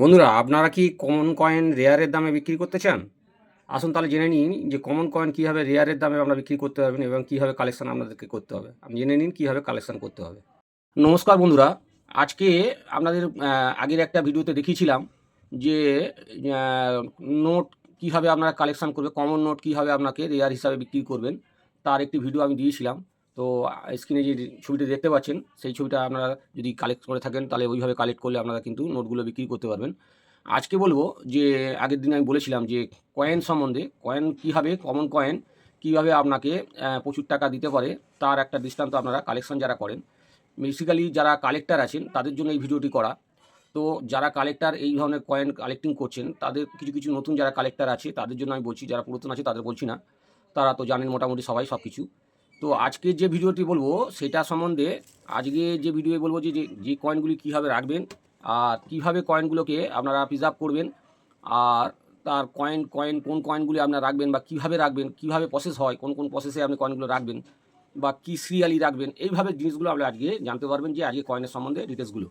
বন্ধুরা, আপনারা কি কমন কয়েন রেয়ারের দামে বিক্রি করতে চান? আসুন তাহলে জেনে নিন যে কমন কয়েন কীভাবে রেয়ারের দামে আপনারা বিক্রি করতে পারবেন এবং কীভাবে কালেকশান আপনাদেরকে করতে হবে। আপনি জেনে নিন কীভাবে কালেকশান করতে হবে। নমস্কার বন্ধুরা, আজকে আপনাদের আগের একটা ভিডিওতে দেখিয়েছিলাম যে নোট কীভাবে আপনারা কালেকশান করবে কমন নোট কীভাবে আপনাকে রেয়ার হিসাবে বিক্রি করবেন, তার একটি ভিডিও আমি দিয়েছিলাম। তো স্ক্রিনে যে ছবিটা দেখতে পাচ্ছেন, সেই ছবিটা আপনারা যদি কালেক্ট করে থাকেন, তাহলে ওইভাবে কালেক্ট করলে আপনারা কিন্তু নোটগুলো বিক্রি করতে পারবেন। আজকে বলব যে, আগের দিন আমি বলেছিলাম যে কয়েন সম্বন্ধে কয়েন কীভাবে কমন কয়েন কীভাবে আপনাকে প্রচুর টাকা দিতে পারে, তার একটা দৃষ্টান্ত আপনারা কালেকশন যারা করেন। বেসিক্যালি যারা কালেক্টার আছেন, তাদের জন্য এই ভিডিওটি করা। তো, যারা কালেক্টর এই ধরনের কয়েন কালেক্টিং করছেন, তাদের কিছু কিছু নতুন যারা কালেক্টর আছে, তাদের জন্য আমি বলছি, যারা পুরাতন আছে, তাদের বলছি না। তারা তো জানেন মোটামুটি সবাই সব কিছু তো আজকে যে ভিডিওটি বলব, সেটা সম্বন্ধে আজকে যে ভিডিও বলব যে, যে- যে কয়েনগুলি কীভাবে রাখবেন আর কীভাবে কয়েনগুলোকে আপনারা প্রিজার্ভ করবেন আর তার কয়েন কয়েন কোন কয়েনগুলি আপনারা রাখবেন বা কীভাবে রাখবেন, কীভাবে প্রসেস হয়, কোন কোন প্রসেসে আপনি কয়েনগুলো রাখবেন বা কী সিরিয়ালি রাখবেন, এইভাবে জিনিসগুলো আপনি আজকে জানতে পারবেন যে আজকে কয়েনের সম্বন্ধে ডিটেলসগুলো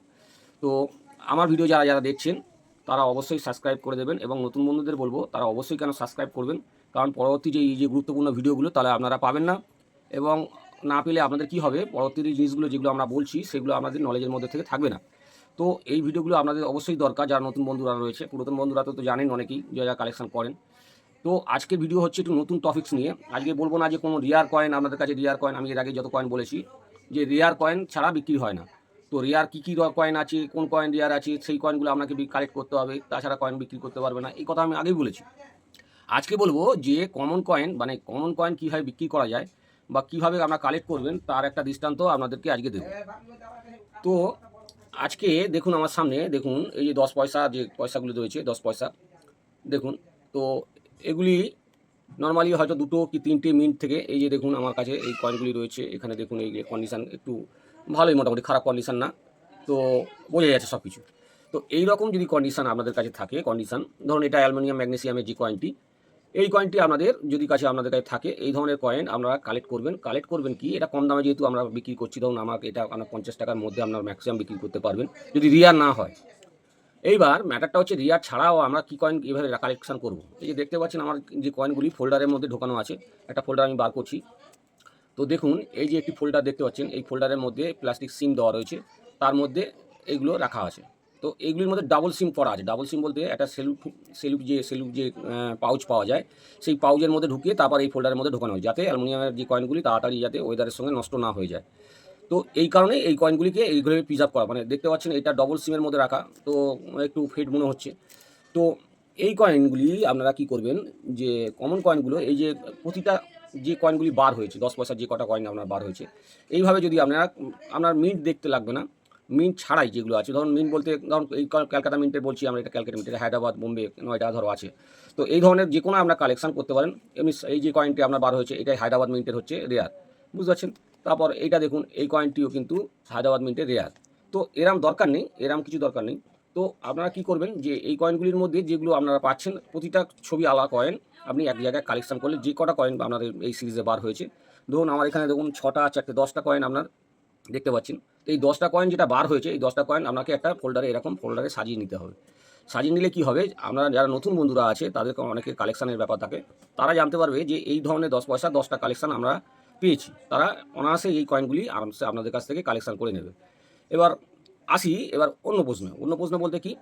তো আমার ভিডিও যারা যারা দেখছেন, তারা অবশ্যই সাবস্ক্রাইব করে দেবেন এবং নতুন বন্ধুদের বলব, তারা অবশ্যই কেন সাবস্ক্রাইব করবেন? কারণ পরবর্তী যে, এই যে গুরুত্বপূর্ণ ভিডিওগুলো তাহলে আপনারা পাবেন না। এবং না পেলে আপনাদের কি হবে? পরবর্তী জিনিসগুলো, যেগুলো আমরা বলছি, সেগুলো আপনাদের নলেজের মধ্যে থেকে থাকবে না। তো এই ভিডিওগুলো আপনাদের অবশ্যই দরকার, যারা নতুন বন্ধুরা রয়েছে। পুরাতন বন্ধুরা তো জানেন অনেকেই যে যারা কালেকশন করেন। তো আজকের ভিডিও হচ্ছে একটু নতুন টপিক্স নিয়ে। আজকে বলব না যে কোনো রিয়ার কয়েন আপনাদের কাছে রিয়ার কয়েন আমি এর আগে যত কয়েন বলেছি, যে রিয়ার কয়েন ছাড়া বিক্রি হয় না। তো রিয়ার কী কী কয়েন আছে, কোন কয়েন রিয়ার আছে, সেই কয়েনগুলো আপনাকে কালেক্ট করতে হবে। তাছাড়া কয়েন বিক্রি করতে পারবে না। এই কথা আমি আগেই বলেছি। আজকে বলব যে কমন কয়েন মানে কমন কয়েন কীভাবে বিক্রি করা যায় বা কীভাবে আপনারা কালেক্ট করবেন, তার একটা দৃষ্টান্ত আপনাদেরকে আজকে দেবো। তো আজকে দেখুন আমার সামনে, দেখুন, এই যে দশ পয়সা যে পয়সাগুলি রয়েছে, দশ পয়সা, দেখুন, তো এগুলি নর্মালি হয়তো দুটো কি তিনটে মিনিট থেকে, এই যে দেখুন আমার কাছে এই কয়েনগুলি রয়েছে, এখানে দেখুন এই যে কন্ডিশান একটু ভালোই মোটামুটি, খারাপ কন্ডিশান না, তো বোঝা যাচ্ছে সব কিছু তো এই রকম যদি কন্ডিশান আপনাদের কাছে থাকে কন্ডিশান ধরুন এটা অ্যালুমিনিয়াম, ম্যাগনেসিয়ামের যে কয়েনটি এই কয়েনটি আপনাদের যদি কাছে আপনাদের কাছে থাকে, এই ধরনের কয়েন আপনারা কালেক্ট করবেন। কালেক্ট করবেন কি? এটা কম দামে যেহেতু আমরা বিক্রি করছি, ধরুন আমাকে এটা আপনার পঞ্চাশ টাকার মধ্যে আপনার ম্যাক্সিমাম বিক্রি করতে পারবেন, যদি রিয়ার না হয়। এইবার ম্যাটারটা হচ্ছে রিয়ার ছাড়াও আমরা কী কয়েন এভাবে কালেকশন করব? এই যে দেখতে পাচ্ছেন আমার যে কয়েনগুলি ফোল্ডারের মধ্যে ঢোকানো আছে, একটা ফোল্ডার আমি বার করছি। তো দেখুন, এই যে একটি ফোল্ডার দেখতে পাচ্ছেন, এই ফোল্ডারের মধ্যে প্লাস্টিক সিম দেওয়া রয়েছে, তার মধ্যে এইগুলো রাখা আছে। তো এইগুলির মধ্যে ডাবল সিম করা আছে। ডাবল সিম বলতে একটা সেলুক সেলুক যে সেলুক যে পাউচ পাওয়া যায়, সেই পাউচের মধ্যে ঢুকিয়ে তারপর এই ফোল্ডারের মধ্যে ঢোকানো হয়, যাতে অ্যালুমিনিয়ামের যে কয়েনগুলি তাড়াতাড়ি যাতে ওয়েদারের সঙ্গে নষ্ট না হয়ে যায়। তো এই কারণে এই কয়েনগুলিকে এইগুলো প্রিজার্ভ করা মানে দেখতে পাচ্ছেন এটা ডবল সিমের মধ্যে রাখা, তো একটু ফিট মনে হচ্ছে। তো এই কয়েনগুলি আপনারা কি করবেন, যে কমন কয়েনগুলো এই যে প্রতিটা যে কয়েনগুলি বার হয়েছে, দশ পয়সার যে কটা কয়েন আপনার বার হয়েছে, এইভাবে যদি আপনারা, আপনার মিন্ট দেখতে লাগবে না মিন্ট ছাড়াই যেগুলো আছে। ধরুন মিন্ট বলতে ধরুন এই ক্যালকাটা মিন্টের বলছি আমরা, এটা ক্যালকাটা মিন্টের হায়দ্রাবাদ, বোম্বে নয়টা ধরো আছে। তো এই ধরনের যে কোনো আপনার কালেকশন করতে পারেন। এমনি এই যে কয়েনটি আপনার বার হয়েছে, এটাই হায়দ্রাবাদ মিন্টের হচ্ছে রেয়ার বুঝতে পারছেন? তারপর এইটা দেখুন, এই কয়েনটিও কিন্তু হায়দ্রাবাদ মিন্টের রেয়ার তো এরাম দরকার নেই, এরাম কিছু দরকার নেই। তো আপনারা কি করবেন যে এই কয়েনগুলির মধ্যে যেগুলো আপনারা পাচ্ছেন, প্রতিটা ছবি আলাদা কয়েন আপনি এক জায়গায় কালেকশন করলে যে কটা কয়েন আপনাদের এই সিরিজে বার হয়েছে। ধরুন আমার এখানে দেখুন ছটা, চারটে, দশটা কয়েন আপনার দেখতে পাচ্ছেন। তো এই দশটা কয়েন যেটা বার হয়েছে, এই দশটা কয়েন আপনাকে একটা ফোল্ডারে এরকম ফোল্ডারে সাজিয়ে নিতে হবে। সাজিয়ে নিলে কি হবে? আপনারা যারা নতুন বন্ধুরা আছে তাদের অনেকে কালেকশানের ব্যাপার থাকে, তারা জানতে পারবে যে এই ধরনের দশ পয়সা, দশটা কালেকশান আমরা পেয়েছি। তারা অনায়াসে এই কয়েনগুলি আরামসে আপনাদের কাছ থেকে কালেকশান করে নেবে। এবার আসি, এবার অন্য প্রশ্ন। অন্য প্রশ্ন বলতে কি?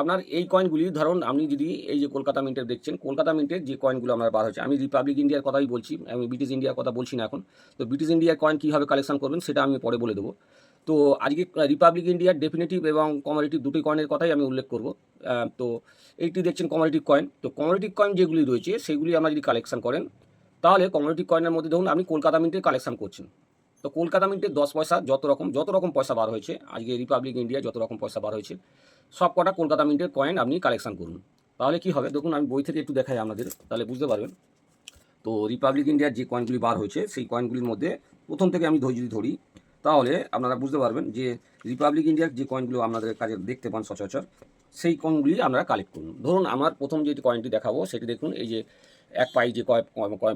আপনার এই কয়েনগুলি ধরুন আপনি যদি এই যে কলকাতা মিন্টের দেখছেন, কলকাতা মিন্টের যে কয়েনগুলো আমার বার হয়েছে, আমি রিপাবলিক ইন্ডিয়ার কথাই বলছি, আমি ব্রিটিশ ইন্ডিয়ার কথা বলছি না এখন। তো ব্রিটিশ ইন্ডিয়ার কয়েন কীভাবে কালেকশন করবেন, সেটা আমি পরে বলে দেবো। তো আজকে রিপাবলিক ইন্ডিয়ার ডেফিনেটিভ এবং কমারেটিভ দুটি কয়েনের কথাই আমি উল্লেখ করব। তো এইটি দেখছেন কমারেটিভ কয়েন তো কমারেটিভ কয়েন যেগুলি রয়েছে, সেগুলি আমরা যদি কালেকশন করেন, তাহলে কমারেটিভ কয়েনের মধ্যে ধরুন আপনি কলকাতা মিন্টের কালেকশন করছেন। তো কলকাতা মিন্টের দশ পয়সা যত রকম যত রকম পয়সা বার হয়েছে, আজকে রিপাবলিক ইন্ডিয়া যত রকম পয়সা বার হয়েছে সব কটা কলকাতা মিন্টের কয়েন আপনি কালেকশন করুন। তাহলে কি হবে? দেখুন আমি বই থেকে একটু দেখাই আপনাদের, তাহলে বুঝতে পারবেন। তো রিপাবলিক ইন্ডিয়ার যে কয়েনগুলি বার হয়েছে, সেই কয়েনগুলির মধ্যে প্রথম থেকে আমি ধৈর্য ধরি তাহলে আপনারা বুঝতে পারবেন যে রিপাবলিক ইন্ডিয়ার যে কয়েনগুলো আপনাদের কাছে দেখতে পান সচরাচর, সেই কয়েনগুলি আপনারা কালেক্ট করুন ধরুন আমার প্রথম যে কয়েনটি দেখাবো, সেটি দেখুন, এই যে এক পাই যে কয়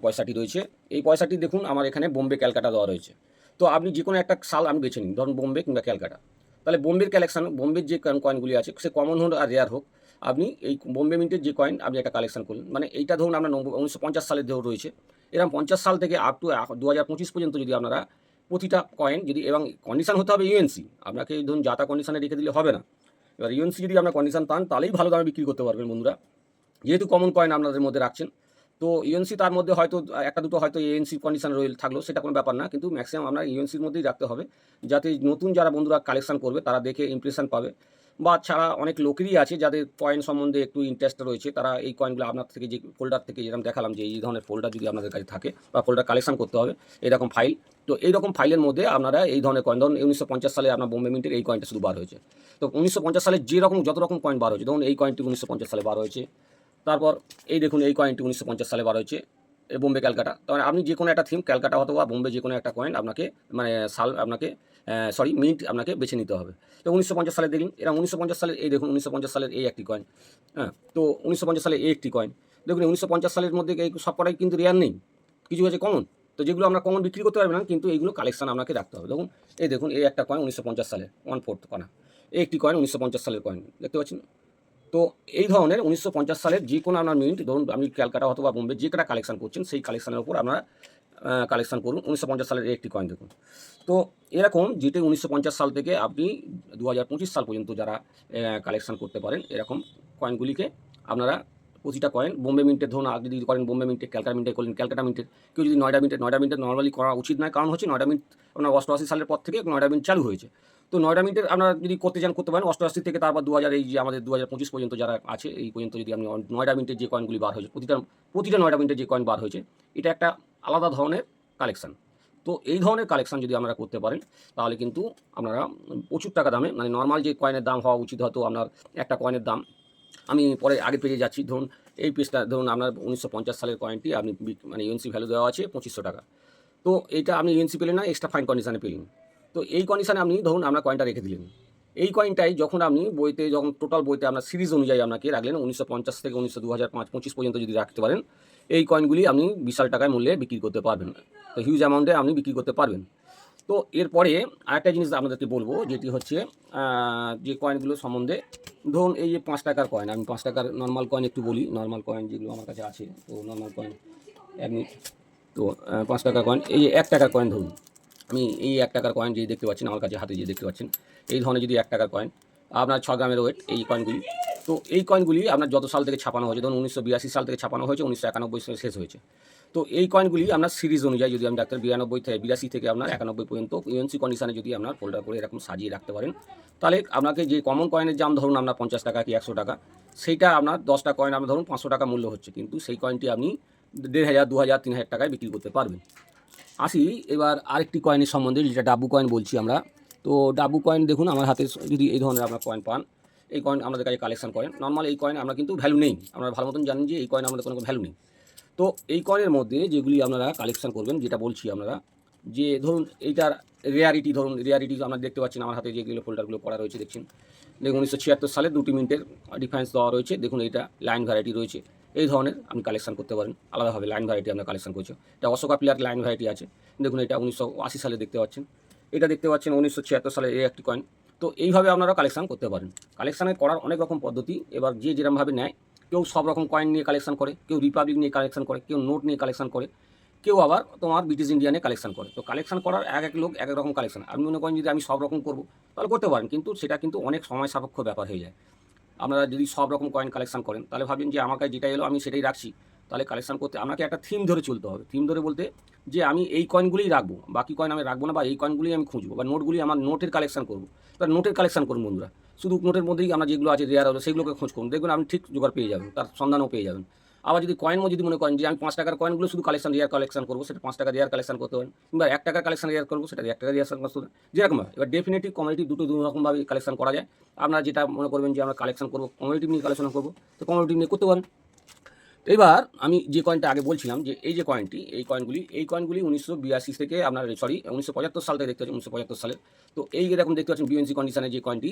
পয়সাটি রয়েছে, এই পয়সাটি দেখুন আমার এখানে বোম্বে ক্যালকাটা দেওয়া রয়েছে। তো আপনি যে কোনো একটা সাল আমি বেছে নিন, ধরুন বোম্বে কিংবা ক্যালকাটা। তাহলে বোম্বের কালেকশন বোম্বের যে কয়েনগুলি আছে, সে কমন হোক আর রেয়ার হোক, আপনি এই বোম্বে মিন্টের যে কয়েন আপনি একটা কালেকশন করলেন। মানে এইটা ধরুন আপনার উনিশশো পঞ্চাশ সালের দেহ রয়েছে। এরকম পঞ্চাশ সাল থেকে আপ টু দু হাজার পঁচিশ পর্যন্ত যদি আপনারা প্রতিটা কয়েন যদি, এবং কন্ডিশন হতে হবে ইউএনসি আপনাকে ধরুন যাতা কন্ডিশনে রেখে দিলে হবে না। এবার ইউএনসি যদি আপনার কন্ডিশন পান, তাহলেই ভালো দামে বিক্রি করতে পারবেন বন্ধুরা। যেহেতু কমন কয়েন আপনাদের মধ্যে রাখছেন, তো ইউএনসি তার মধ্যে হয়তো একটা দুটো হয়তো এএনসি কন্ডিশন রয়ে, থাকল, সেটা কোনো ব্যাপার না। কিন্তু ম্যাক্সিমাম আপনার ইউএনসির মধ্যেই রাখতে হবে, যাতে নতুন যারা বন্ধুরা কালেকশন করবে, তারা দেখে ইমপ্রেশন পাবে। বা ছাড়া অনেক লোকেরই আছে যাদের কয়েন সম্বন্ধে একটু ইন্টারেস্ট রয়েছে, তারা এই কয়েনগুলো আপনার থেকে যে ফোল্ডার থেকে যেরকম দেখালাম যে এই ধরনের ফোল্ডার যদি আপনাদের কাছে থাকে, বা ফোল্ডার কালেকশন করতে হবে, এরকম ফাইল তো এইরকম ফাইলের মধ্যে আপনারা এই ধরনের কয়েন ধরুন উনিশশো পঞ্চাশ সালে আপনার বোম্বে মিন্টের এই কয়েনটা শুধু বার হয়েছে। তো উনিশশো পঞ্চাশ সালে যে রকম যত রকম কয়েন বার হয়েছে, ধরুন এই কয়েনটি উনিশশো পঞ্চাশ সালে বার হয়েছে। তারপর এই দেখুন, এই কয়েনটি উনিশশো পঞ্চাশ সালে বার হয়েছে এ বোম্বে ক্যালকাটা। তার মানে আপনি যে কোনো একটা থিম ক্যালকাটা অথবা বোম্বে যে কোনো একটা কয়েন আপনাকে মানে সাল, আপনাকে সরি মিন্ট আপনাকে বেছে নিতে হবে। তো উনিশশো পঞ্চাশ সালে দেখুন এরা উনিশশো পঞ্চাশ সালের, এই দেখুন, উনিশশো পঞ্চাশ সালের এই একটি কয়েন হ্যাঁ তো উনিশশো পঞ্চাশ সালে এই একটি কয়েন দেখুন, উনিশশো পঞ্চাশ সালের মধ্যে এই সব কটাই কিন্তু রেয়ার নেই। কিছু আছে কমন? তো যেগুলো আমরা কমন বিক্রি করতে পারবেন না, কিন্তু এইগুলো কালেকশন আপনাকে রাখতে হবে। দেখুন, এই দেখুন, এই একটা কয়েন উনিশশো পঞ্চাশ সালে ওয়ান ফোর্থ কণা। এই একটি কয়েন উনিশশো পঞ্চাশ সালের কয়েন দেখতে পাচ্ছেন? তো এই ধরনের উনিশশো পঞ্চাশ সালের যে কোনো আপনার মিনিট ধরুন আপনি ক্যালকাটা অথবা বোম্বে যে কটা কালেকশন করছেন, সেই কালেকশনের উপর আপনারা কালেকশন করুন, উনিশশো পঞ্চাশ সালের একটি কয়েন দেখুন। তো এরকম যেটি উনিশশো পঞ্চাশ সাল থেকে আপনি দু হাজার পঁচিশ সাল পর্যন্ত যারা কালেকশন করতে পারেন, এরকম কয়েনগুলিকে আপনারা প্রতিটা কয়েন বোম্বে মিন্টের ধরুন আপনি যদি করেন বোম্বে মিন্টে, ক্যালকাটা মিন্টে করলেন, ক্যালকাটা মিন্টের কেউ যদি নয়ডা মিন্টে নয়ডা মিন্টে নর্মালি করা উচিত নয়, কারণ হচ্ছে নয়ডা মিন্ট আপনার অষ্টআশি সালের পর থেকে নয়ডা মিন্ট চালু হয়েছে। তো নয়ডা মিনিটের আপনারা যদি করতে চান, করতে পারেন, অষ্টআশি থেকে তারপর দু হাজার এই যে আমাদের দু হাজার পঁচিশ পর্যন্ত যারা আছে, এই পর্যন্ত যদি আপনি নয়ডা মিনিটের যে কয়েনগুলি বার হয়েছে, প্রতিটা প্রতিটা নয়ডা মিনিটের যে কয়েন বার হয়েছে, এটা একটা আলাদা ধরনের কালেকশন তো এই ধরনের কালেকশন যদি আপনারা করতে পারেন, তাহলে কিন্তু আপনারা প্রচুর টাকা দামে মানে নর্মাল যে কয়েনের দাম হওয়া উচিত, হয়তো আপনার একটা কয়েনের দাম আমি পরে আগে পেরিয়ে যাচ্ছি। ধরুন, এই পিসটা ধরুন আপনার উনিশশো পঞ্চাশ সালের কয়েনটি আপনি মানে ইউএনসি ভ্যালু দেওয়া আছে পঁচিশশো টাকা। তো এইটা আপনি ইউএনসি পেলেন না এক্সট্রা ফাইন কন্ডিশনে পেলেন। তো এই কন্ডিশনে আপনি ধরুন, আপনার কয়েনটা রেখে দিলেন। এই কয়েনটাই যখন আপনি বইতে, যখন টোটাল বইতে আপনার সিরিজ অনুযায়ী আপনাকে রাখলেন, উনিশশো পঞ্চাশ থেকে উনিশশো দু হাজার পাঁচ, পঁচিশ পর্যন্ত যদি রাখতে পারেন, এই কয়েনগুলি আপনি বিশাল টাকায় মূল্যে বিক্রি করতে পারবেন তো হিউজ অ্যামাউন্টে আপনি বিক্রি করতে পারবেন। তো এরপরে আরেকটা জিনিস আপনাদেরকে বলব, যেটি হচ্ছে যে কয়েনগুলো সম্বন্ধে। ধরুন এই যে পাঁচ টাকার কয়েন আমি পাঁচ টাকার নর্মাল কয়েন একটু বলি। নর্মাল কয়েন যেগুলো আমার কাছে আছে, তো নর্মাল কয়েন এক মিনিট তো পাঁচ টাকার কয়েন এই যে এক টাকার কয়েন ধরুন। আমি এই এক টাকার কয়েন যে দেখতে পাচ্ছেন, আমার কাছে হাতে যে দেখতে পাচ্ছেন, এই ধরনের যদি এক টাকার কয়েন আপনার ছ গ্রামের ওয়েট এই কয়েনগুলি তো এই কয়েনগুলি আপনার যত সাল থেকে ছাপানো হয়েছে, ধরুন উনিশশো বিরাশি সাল থেকে ছাপানো হয়েছে, উনিশশো একানব্বই সালে শেষ হয়েছে। তো এই কয়েনগুলি আপনার সিরিজ অনুযায়ী যদি আমি ডাক্তার বিরানব্বই থেকে বিরাশি থেকে আপনার একানব্বই পর্যন্ত ইউএনসি কন্ডিশনে যদি আপনার ফোল্ডার করে এরকম সাজিয়ে রাখতে পারেন, তাহলে আপনাকে যে কমন কয়েনের দাম ধরুন আপনার পঞ্চাশ টাকা কি একশো টাকা, সেইটা আপনার দশটা কয়েন আপনার ধরুন পাঁচশো টাকা মূল্য হচ্ছে, কিন্তু সেই কয়েনটি আপনি দেড় হাজার, দু হাজার, তিন হাজার টাকায় বিক্রি করতে পারবেন। আসি, এবার আরেকটি কয়েনের সম্বন্ধে যেটা ডাবু কয়েন বলছি আমরা। তো ডাবু কয়েন দেখুন, আমার হাতে যদি এই ধরনের আপনার কয়েন পান, এই কয়েন আমাদের কাছে কালেকশন করেন। নর্মাল এই কয়েন আমরা কিন্তু ভ্যালু নেই। আমরা ভালো মতন জানেন যে এই কয়েন আমাদের কোনো ভ্যালু নেই। তো এই কয়েনের মধ্যে যেগুলি আপনারা কালেকশন করবেন, যেটা বলছি আপনারা যে ধরুন এইটার রেয়ারিটি ধরুন রেয়ারিটি আমরা দেখতে পাচ্ছেন আমার হাতে যেগুলো ফোল্ডারগুলো করা রয়েছে, দেখছেন? দেখুন, উনিশশো ছিয়াত্তর সালে দুটি মিনিটের ডিফারেন্স দেওয়া রয়েছে। দেখুন এটা লাইন ভ্যারাইটি রয়েছে। এই ধরনের আপনি কালেকশন করতে পারেন। আলাদাভাবে লাইন ভ্যারাইটি আমরা কালেকশন করছি। এটা অশোকা প্লেয়ার লাইন ভ্যারাইটি আছে। দেখুন, এটা উনিশশো আশি সালে দেখতে পাচ্ছেন। এটা দেখতে পাচ্ছেন উনিশশো ছিয়াত্তর সালে এই একটি কয়েন তো এইভাবে আপনারা কালেকশান করতে পারেন। কালেকশানে করার অনেক রকম পদ্ধতি, এবার যে যেরকমভাবে নেয়, কেউ সব রকম কয়েন নিয়ে কালেকশন করে, কেউ রিপাবলিক নিয়ে কালেকশন করে, কেউ নোট নিয়ে কালেকশান করে, কেউ আবার তোমার ব্রিটিশ ইন্ডিয়ানে কালেকশন করে। তো কালেকশন করার এক এক লোক এক এক রকম কালেকশন আপনি মনে করেন যদি আমি সব রকম করব, তাহলে করতে পারেন, কিন্তু সেটা কিন্তু অনেক সময় সাপেক্ষ ব্যাপার হয়ে যায়। আপনারা যদি সব রকম কয়েন কালেকশন করেন, তাহলে ভাবেন যে আমার কাছে যেটা এলো আমি সেটাই রাখছি। তাহলে কালেকশন করতে, আমাকে একটা থিম ধরে চলতে হবে। থিম ধরে বলতে যে আমি এই কয়েনগুলিই রাখব, বাকি কয়েন আমি রাখব না বা এই কয়েনগুলি আমি খুঁজবো বা নোটগুলি আমার নোটের কালেকশন করব। তার নোটের কালেকশন করুন বন্ধুরা। শুধু নোটের মধ্যেই আমরা যেগুলো আছে রেয়ার হবে সেগুলোকে খোঁজ করুন। দেখবেন আপনি ঠিক জোগাড় পেয়ে যাবেন, তার সন্ধানও পেয়ে যাবেন। আবার যদি কয়েন যদি মনে করেন যে আমি পাঁচ টাকার কয়েনগুলো শুধু কালেকশন রেয়ার কালেকশন করব, সেটা পাঁচ টাকা রেয়ার কালেকশন করতে পারেন, কিংবা এক টাকার কালেকশন রেয়ার করব, সেটা এক টাকা রেয়ার করতে পারেন। যেরকম। এবার ডেফিনেটিভ কমিউনিটি দুটো দু রকমভাবে কালেকশন করা যায়। আপনারা যেটা মনে করবেন যে আমরা কালেকশন করব কমিউনিটি নিয়ে কালেকশন করব, তো কমিউনিটি নিয়ে করতে পারেন। এবার আমি যে কয়েনটা আগে বলছিলাম যে এই যে কয়েনটি এই কয়েনগুলি এই কয়েনগুলি উনিশশো বিরাশি থেকে আপনার সরি উনিশশো পঁচাত্তর সাল থেকে দেখতে পাচ্ছেন, উনিশশো পঁচাত্তর সালে। তো এই এরকম দেখতে পাচ্ছেন বিএনসি কন্ডিশনের যে কয়েনটি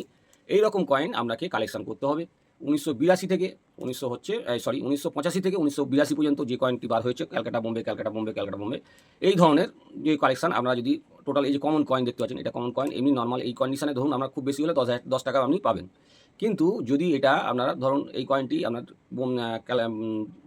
এই রকম কয়েন আপনাকে কালেকশন করতে হবে। উনিশশো বিরাশি থেকে, উনিশশো হচ্ছে সরি উনিশশো পঁচাশি থেকে উনিশশো বিরাশি পর্যন্ত যে কয়েনটি বার হয়েছে, ক্যালকাটা, বোম্বে ক্যালকাটা বোম্বে ক্যালকাটা, বোম্বে, এই ধরনের যে কালেকশন আমরা যদি টোটাল এই যে কমন কয়েন দেখতে পাচ্ছেন, এটা কমন কয়েন এমনি নর্মাল এই কন্ডিশনে ধরুন আমরা খুব বেশি হলে দশ হাজার, দশ টাকা আপনি পাবেন। কিন্তু যদি এটা আপনারা ধরুন এই কয়েনটি আপনার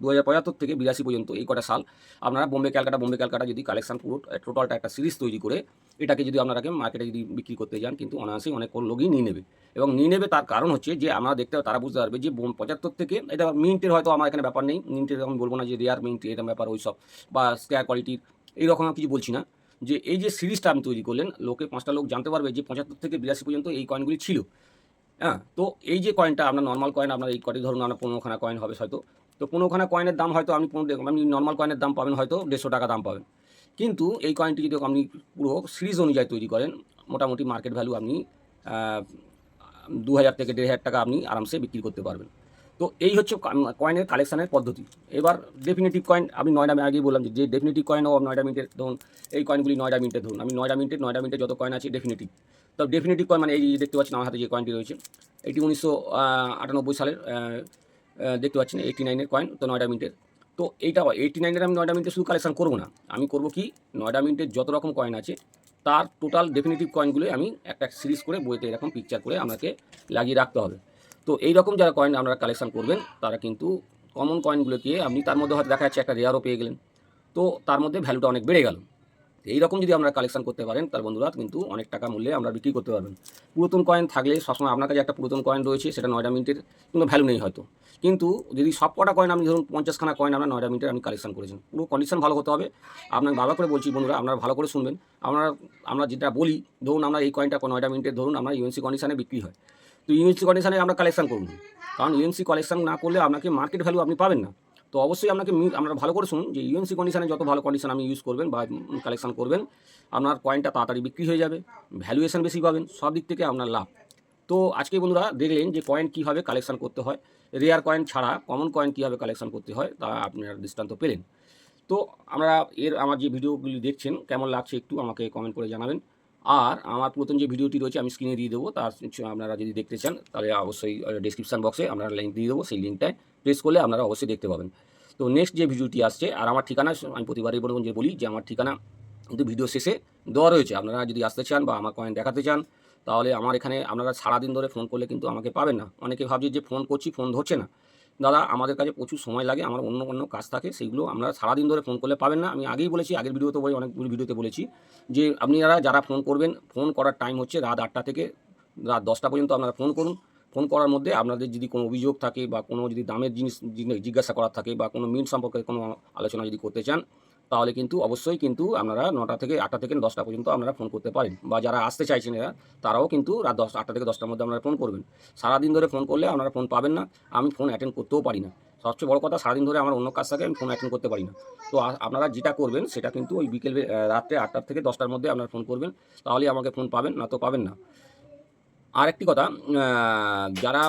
দু হাজার পঁচাত্তর থেকে বিরাশি পর্যন্ত এই কটা সাল, আপনারা বোম্বে ক্যালকাটা বোম্বে ক্যালকাটা যদি কালেকশন পুরো টোটালটা একটা সিরিজ তৈরি করে, এটাকে যদি আপনারাকে মার্কেটে যদি বিক্রি করতে যান, কিন্তু অনায়াসেই অনেক লোকই নিয়ে নেবে। এবং নিয়ে নেবে তার কারণ হচ্ছে যে আমরা দেখতে, তারা বুঝতে পারবে যে বোম পঁচাত্তর থেকে, এটা মিন্টের হয়তো আমার এখানে ব্যাপার নেই মিন্টের আমি বলব না যে রেয়ার মিন্ট এরকম ব্যাপার ওই সব বা স্কোয়ার কোয়ালিটির এইরকম কিছু বলছি না। যে এই যে সিরিজটা আপনি তৈরি করলেন, লোকে পাঁচটা লোক জানতে পারবে যে পঁচাত্তর থেকে বিরাশি পর্যন্ত এই কয়েনগুলি ছিল। হ্যাঁ তো এই যে কয়েনটা আপনার নর্মাল কয়েন আপনার এই কটি ধরুন, আপনার পনেরোখানা কয়েন হবে হয়তো। তো পনেরোখানা কয়েনের দাম হয়তো আপনি পনেরো আপনি নর্মাল কয়েনের দাম পাবেন হয়তো দেড়শো টাকা দাম পাবেন। কিন্তু এই কয়েনটি যদি আপনি পুরো সিরিজ অনুযায়ী তৈরি করেন, মোটামুটি মার্কেট ভ্যালু আপনি দু হাজার থেকে দেড় হাজার টাকা আপনি আরামসে বিক্রি করতে পারবেন। তো এই হচ্ছে কয়েনের কালেকশানের পদ্ধতি। এবার ডেফিনেটিভ কয়েন আমি আমি আগেই বললাম যে ডেফিনেটিভ কয়েন ও নয়ডা মিনিটের, ধরুন, এই কয়েনগুলি নয়ডা মিনিটের ধরুন। আমি নয়ডা মিনিটের নয়ডা মিনিটের যত কয়েন আছে ডেফিনেটিভ তো ডেফিনেটিভ কয়েন মানে এই দেখতে পাচ্ছেন আমার হাতে যে কয়েনটি রয়েছে, এটি উনিশশো আটানব্বই সালের দেখতে পাচ্ছেন এইটি নাইনের কয়েন তো নয়ডা মিনিটের। তো এইটা এইটি নাইনের আমি নয়ডা মিনিটে শুধু কালেকশন করব না, আমি করব কি, নয়ডা মিনিটের যত রকম কয়েন আছে, তার টোটাল ডেফিনেটিভ কয়েনগুলো আমি একটা সিরিজ করে বইতে এরকম পিকচার করে আমাকে লাগিয়ে রাখতে হবে। তো এই রকম যারা কয়েন আপনারা কালেকশন করবেন, তারা কিন্তু কমন কয়েনগুলোকে আপনি তার মধ্যে হয়তো দেখা যাচ্ছে একটা রেয়ারও পেয়ে গেলেন। তো তার মধ্যে ভ্যালুটা অনেক বেড়ে গেল। এই রকম যদি আপনারা কালেকশন করতে পারেন, তার বন্ধুরা কিন্তু অনেক টাকা মূল্যে আমরা বিক্রি করতে পারবেন। পুরাতন কয়েন থাকলে সবসময় আপনার কাছে একটা পুরাতন কয়েন রয়েছে, সেটা নয়টা মিনিটের কোনো ভ্যালু নেই হয়তো। কিন্তু যদি সব কটা কয়েন আপনি ধরুন পঞ্চাশখানা কয়েন আমরা নয়টা মিনিটের আপনি কালেকশন করেছেন, পুরো কন্ডিশন ভালো হতে হবে। আপনার বাবা করে বলছি, বন্ধুরা, আপনারা ভালো করে শুনবেন। আমরা আমরা যেটা বলি, ধরুন আমরা এই কয়েনটা নয়টা মিনিটের, ধরুন আমরা ইউএনসি কন্ডিশনে বিক্রি হয়। তো ইউএনসি কন্ডিশনে আমরা কালেকশন করুন কারণ ইউএনসি কালেকশন না করলে আপনাকে মার্কেট ভ্যালু আপনি পাবেন না। তো অবশ্যই আপনাকে আপনারা ভালো করে শুনুন যে ইউএনসি কন্ডিশনে যত ভালো কন্ডিশন আপনি ইউজ করবেন বা কালেকশন করবেন, আপনার কয়েনটা তাড়াতাড়ি বিক্রি হয়ে যাবে ভ্যালুয়েশন বেশি পাবেন, সব দিক থেকে আপনার লাভ। তো আজকে বন্ধুরা দেখলেন যে কয়েন কীভাবে কালেকশন করতে হয়। রেয়ার কয়েন ছাড়া কমন কয়েন কীভাবে কালেকশন করতে হয়, তা আপনারা দৃষ্টান্ত পেলেন। তো আমরা এর, আমার যে ভিডিওগুলি দেখছেন, কেমন লাগছে একটু আমাকে কমেন্ট করে জানাবেন। আর আমার পুরাতন যে ভিডিওটি রয়েছে, আমি স্ক্রিনে দিয়ে দেবো। তার আপনারা যদি দেখতে চান, তাহলে অবশ্যই ডিসক্রিপশান বক্সে আপনারা লিঙ্ক দিয়ে দেবো। সেই লিঙ্কটায় প্রেস করলে আপনারা অবশ্যই দেখতে পাবেন। তো নেক্সট যে ভিডিওটি আসছে, আর আমার ঠিকানা আমি প্রতিবারই বলব, যে বলি যে আমার ঠিকানা কিন্তু ভিডিও শেষে দেওয়া রয়েছে। আপনারা যদি আসতে চান বা আমার কয়েন দেখাতে চান, তাহলে আমার এখানে আপনারা সারাদিন ধরে ফোন করলে কিন্তু আমাকে পাবেন না। অনেকে ভাবছে যে ফোন করছি ফোন ধরছে না। দাদা, আমাদের কাছে প্রচুর সময় লাগে, আমার অন্য অন্য কাজ থাকে সেইগুলো আমরা সারাদিন ধরে ফোন করলে পাবেন না। আমি আগেই বলেছি, আগের ভিডিওতে বলে, অনেকগুলো ভিডিওতে বলেছি, যে আপনারা যারা ফোন করবেন ফোন করার টাইম হচ্ছে রাত আটটা থেকে রাত দশটা পর্যন্ত আপনারা ফোন করুন। ফোন করার মধ্যে আপনাদের যদি কোনো অভিযোগ থাকে বা কোনো যদি দামের জিনিস, জিজ্ঞাসা করার থাকে বা কোনো মিন সম্পর্কে কোনো আলোচনা যদি করতে চান তাহলে কিন্তু অবশ্যই কিন্তু আপনারা নটা থেকে আটটা থেকে দশটা পর্যন্ত আপনারা ফোন করতে পারেন। বা যারা আসতে চাইছেন এরা, তারাও কিন্তু রাত দশ, আটটা থেকে দশটার মধ্যে আপনারা ফোন করবেন। সারাদিন ধরে ফোন করলে আপনারা ফোন পাবেন না, আমি ফোন অ্যাটেন্ড করতেও পারি না। সবচেয়ে বড় কথা, সারাদিন ধরে আমার অন্য কাজ থাকে, আমি ফোন অ্যাটেন্ড করতে পারি না। তো আপনারা যেটা করবেন, সেটা কিন্তু ওই বিকেল রাত্রে আটটার থেকে দশটার মধ্যে আপনারা ফোন করবেন, তাহলেই আমাকে ফোন পাবেন, না তো পাবেন না। আর একটি কথা যারা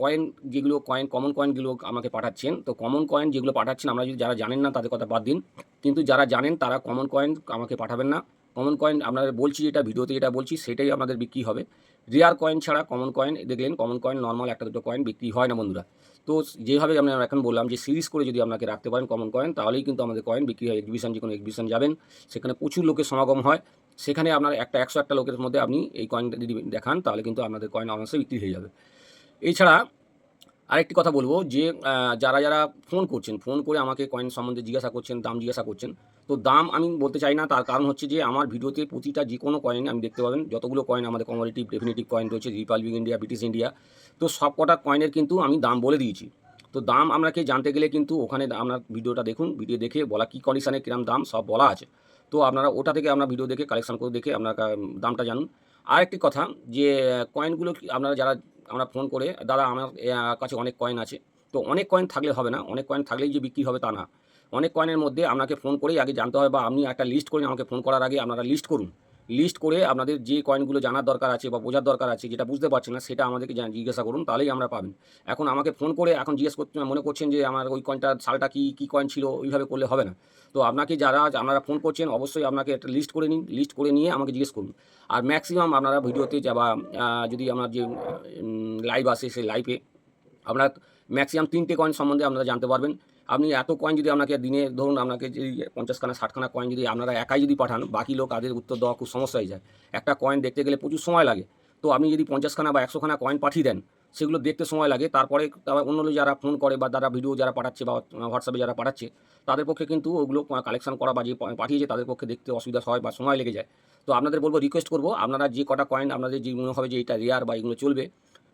কয়েন যেগুলো কয়েন কমন কয়েনগুলো আমাকে পাঠাচ্ছেন, তো কমন কয়েন যেগুলো পাঠাচ্ছেন, আমরা যদি যারা জানেন না তাদের কথা বাদ দিন। কিন্তু যারা জানেন তারা কমন কয়েন আমাকে পাঠাবেন না। কমন কয়েন আপনাদের বলছি যেটা, ভিডিওতে যেটা বলছি, সেটাই আপনাদের বিক্রি হবে। রেয়ার কয়েন ছাড়া কমন কয়েন দেখলেন কমন কয়েন নর্মাল একটা দুটো কয়েন বিক্রি হয় না বন্ধুরা। তো যেভাবে আমি এখন বললাম যে সিরিজ করে যদি আপনাকে রাখতে পারেন কমন কয়েন তাহলেই কিন্তু আমাদের কয়েন বিক্রি হয়। এক্সিবিশন যে কোনো এক্সিবিশন যাবেন, সেখানে প্রচুর লোকের সমাগম হয়। সেখানে আপনার একটা একশো একটা লোকের মধ্যে আপনি এই কয়েনটা যদি দেখান, তাহলে কিন্তু আপনাদের কয়েন অনার্সে বিক্রি হয়ে যাবে। এছাড়া আরেকটি কথা বলব যে যারা যারা ফোন করছেন ফোন করে আমাকে কয়েন সম্বন্ধে জিজ্ঞাসা করছেন, দাম জিজ্ঞাসা করছেন, তো দাম আমি বলতে চাই না, তার কারণ হচ্ছে যে, আমার ভিডিওতে প্রতিটা যে কোনো কয়েন আমি দেখতে পাবেন। যতগুলো কয়েন আমাদের কমোডিটিভ ডেফিনেটিভ কয়েন রয়েছে রিপাবলিক ইন্ডিয়া ব্রিটিশ ইন্ডিয়া তো সব কটা কয়েনের কিন্তু আমি দাম বলে দিয়েছি। তো দাম আপনাকে জানতে গেলে কিন্তু ওখানে আপনার ভিডিওটা দেখুন, ভিডিও দেখে বলা কী কন্ডিশনে কিরম দাম, সব বলা আছে। তো আপনারা ওটা থেকে আমরা ভিডিও দেখে কালেকশন করে দেখে আপনার দামটা জানুন। আর একটি কথা যে কয়েনগুলো আপনারা যারা আমরা ফোন করে, দাদা আমার কাছে অনেক কয়েন আছে। তো অনেক কয়েন থাকলে হবে না, অনেক কয়েন থাকলেই যে বিক্রি হবে তা না। অনেক কয়েনের মধ্যে আপনাকে ফোন করেই আগে জানতে হয় বা আপনি একটা লিস্ট করে আমাকে ফোন করার আগে আপনারা লিস্ট করুন। লিস্ট করে আপনাদের যে কয়েনগুলো জানার দরকার আছে বা বোঝার দরকার আছে, যেটা বুঝতে পারছেন না, সেটা আমাদেরকে জিজ্ঞাসা করুন, তাহলেই আমরা পাবেন। এখন আমাকে ফোন করে এখন জিজ্ঞেস করতে মনে করছেন যে আমার ওই কয়েনটার সালটা কী কী কয়েন ছিল, ওইভাবে করলে হবে না। তো আপনাকে যারা আপনারা ফোন করছেন, অবশ্যই আপনাকে একটা লিস্ট করে নিন লিস্ট করে নিয়ে আমাকে জিজ্ঞেস করুন। আর ম্যাক্সিমাম আপনারা ভিডিওতে যা বা যদি আমার যে লাইভ আসে, সেই লাইভে আপনারা ম্যাক্সিমাম তিনটে কয়েন সম্বন্ধে আপনারা জানতে পারবেন। আপনি এত কয়েন যদি আপনাকে দিনে, ধরুন আপনাকে যদি পঞ্চাশখানা, ষাটখানা কয়েন যদি আপনারা একাই যদি পাঠান, বাকি লোক তাদের উত্তর দেওয়া খুব সমস্যা হয়ে যায়। একটা কয়েন দেখতে গেলে প্রচুর সময় লাগে। তো আপনি যদি পঞ্চাশখানা বা একশোখানা কয়েন পাঠিয়ে দেন, সেগুলো দেখতে সময় লাগে। তারপরে তারপর অন্য যারা ফোন করে বা তারা ভিডিও যারা পাঠাচ্ছে বা হোয়াটসঅ্যাপে যারা পাঠাচ্ছে, তাদের পক্ষে কিন্তু ওগুলো কালেকশন করা বা যে পাঠিয়েছে তাদের পক্ষে দেখতে অসুবিধা হয় বা সময় লেগে যায়। তো আপনাদের বলব রিকোয়েস্ট করব, আপনারা যে কটা কয়েন আপনাদের যে মনে হবে যে এটা রেয়ার বা এগুলো চলবে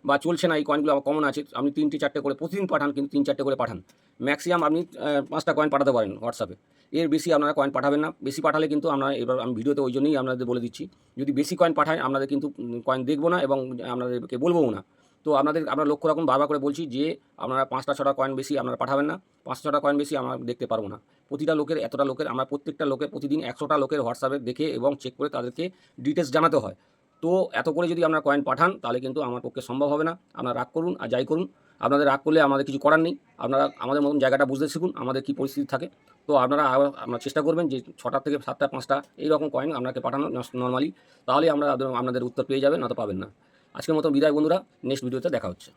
বা চলছে না এই কয়েনগুলো আমার কমন আছে, আপনি তিনটে চারটে করে প্রতিদিন পাঠান, কিন্তু তিন চারটে করে পাঠান। ম্যাক্সিমাম আপনি পাঁচটা কয়েন পাঠাতে পারেন হোয়াটসঅ্যাপে এর বেশি আপনারা কয়েন পাঠাবেন না। বেশি পাঠালে কিন্তু আমরা এবার আমি ভিডিওতে ওই জন্যই আপনাদের বলে দিচ্ছি, যদি বেশি কয়েন পাঠায়, আপনাদের কিন্তু কয়েন দেখব না এবং আপনাদেরকে বলব না। তো আপনাদের, আমরা লক্ষ্য রাখুন বারবার করে বলছি যে, আপনারা পাঁচটা ছটা কয়েন বেশি আপনারা পাঠাবেন না। পাঁচটা ছটা কয়েন বেশি আমরা দেখতে পারব না। প্রতিটা লোকের, এতটা লোকের, আমরা প্রত্যেকটা লোকের প্রতিদিন একশোটা লোকের হোয়াটসঅ্যাপে দেখে এবং চেক করে তাদেরকে ডিটেলস জানাতে হয়। তো এত করে যদি আপনারা কয়েন পাঠান, তাহলে কিন্তু আমার পক্ষে সম্ভব হবে না। আপনারা রাগ করুন আর যাই করুন। আপনাদের রাগ করলে আমাদের কিছু করার নেই। আপনারা আমাদের মতন জায়গাটা বুঝতে শিখুন, আমাদের কী পরিস্থিতি থাকে। তো আপনারা আপনার চেষ্টা করবেন যে ছটা থেকে সাতটা, পাঁচটা এইরকম কয়েন আপনাকে পাঠানো নর্মালি তাহলে আমরা আপনাদের উত্তর পেয়ে যাবেন না তো পাবেন না। আজকের মতো বিদায় বন্ধুরা নেক্সট ভিডিওতে দেখা হচ্ছে।